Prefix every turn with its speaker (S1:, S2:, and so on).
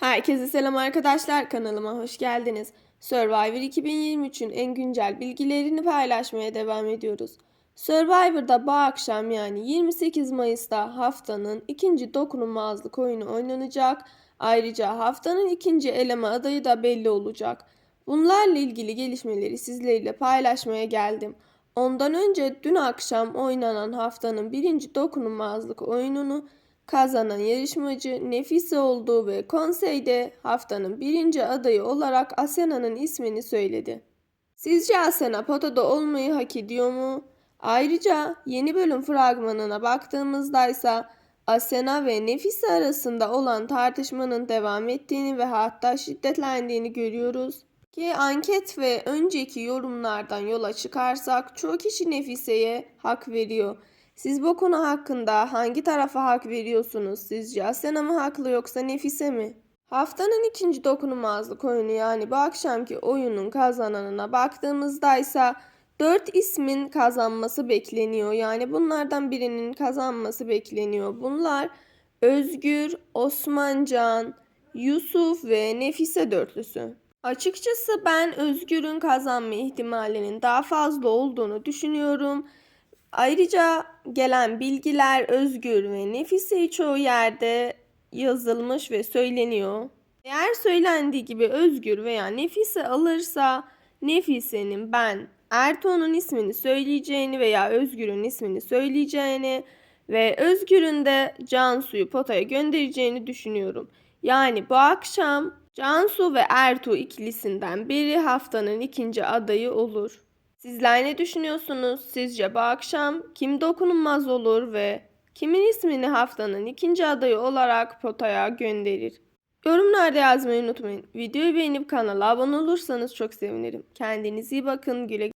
S1: Herkese selam arkadaşlar kanalıma hoş geldiniz. Survivor 2023'ün en güncel bilgilerini paylaşmaya devam ediyoruz. Survivor'da bu akşam yani 28 Mayıs'ta haftanın ikinci dokunulmazlık oyunu oynanacak. Ayrıca haftanın ikinci eleme adayı da belli olacak. Bunlarla ilgili gelişmeleri sizlerle paylaşmaya geldim. Ondan önce dün akşam oynanan haftanın birinci dokunulmazlık oyununu kazanan yarışmacı Nefise olduğu ve konseyde haftanın birinci adayı olarak Asena'nın ismini söyledi. Sizce Asena potada olmayı hak ediyor mu? Ayrıca yeni bölüm fragmanına baktığımızda ise Asena ve Nefise arasında olan tartışmanın devam ettiğini ve hatta şiddetlendiğini görüyoruz. Ki anket ve önceki yorumlardan yola çıkarsak çoğu kişi Nefise'ye hak veriyor. Siz bu konu hakkında hangi tarafa hak veriyorsunuz? Sizce Asena mı haklı yoksa Nefise mi? Haftanın ikinci dokunulmazlık oyunu yani bu akşamki oyunun kazananına baktığımızda ise 4 ismin kazanması bekleniyor. Yani bunlardan birinin kazanması bekleniyor. Bunlar Özgür, Osmancan, Yusuf ve Nefise dörtlüsü. Açıkçası ben Özgür'ün kazanma ihtimalinin daha fazla olduğunu düşünüyorum. Ayrıca gelen bilgiler Özgür ve Nefise çoğu yerde yazılmış ve söyleniyor. Eğer söylendiği gibi Özgür veya Nefise alırsa Nefise'nin ben Ertuğ'un ismini söyleyeceğini veya Özgür'ün ismini söyleyeceğini ve Özgür'ün de Cansu'yu potaya göndereceğini düşünüyorum. Yani bu akşam Cansu ve Ertuğ ikilisinden biri haftanın ikinci adayı olur. Sizler ne düşünüyorsunuz? Sizce bu akşam kim dokunulmaz olur ve kimin ismini haftanın ikinci adayı olarak potaya gönderir? Yorumlarda yazmayı unutmayın. Videoyu beğenip kanala abone olursanız çok sevinirim. Kendinize iyi bakın. Güle